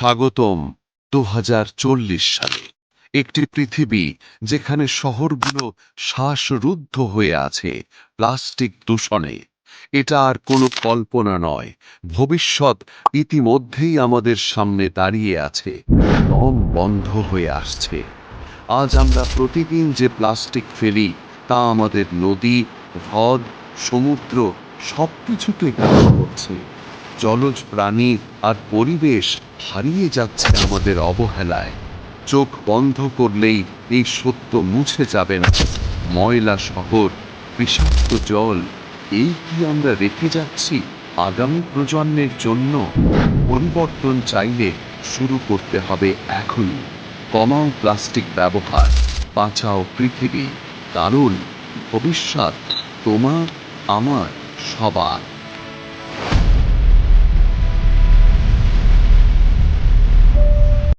স্বাগতম দুহাজার চল্লিশ সালে। একটি পৃথিবী যেখানে শহরগুলো শ্বাসরুদ্ধ হয়ে আছে প্লাস্টিক দূষণে। এটা আর কোনো কল্পনা নয়। ভবিষ্যৎ ইতিমধ্যেই আমাদের সামনে দাঁড়িয়ে আছে। দম বন্ধ হয়ে আসছে। আজ আমরা প্রতিদিন যে প্লাস্টিক ফেলি, তা আমাদের নদী, হ্রদ, সমুদ্র সব কিছুতেই কাজ করছে। জলজ প্রাণী আর পরিবেশ হারিয়ে যাচ্ছে আমাদের অবহেলায়। চোখ বন্ধ করলেই এই সত্য মুছে যাবে না। ময়লা শহর, বিষাক্ত জল, এই কি আমরা রেখে যাচ্ছি আগামী প্রজন্মের জন্য? পরিবর্তন চাইলে শুরু করতে হবে এখনই। কমাও প্লাস্টিক ব্যবহার, বাঁচাও পৃথিবী কারণ ভবিষ্যৎ তোমার, আমার, সবার।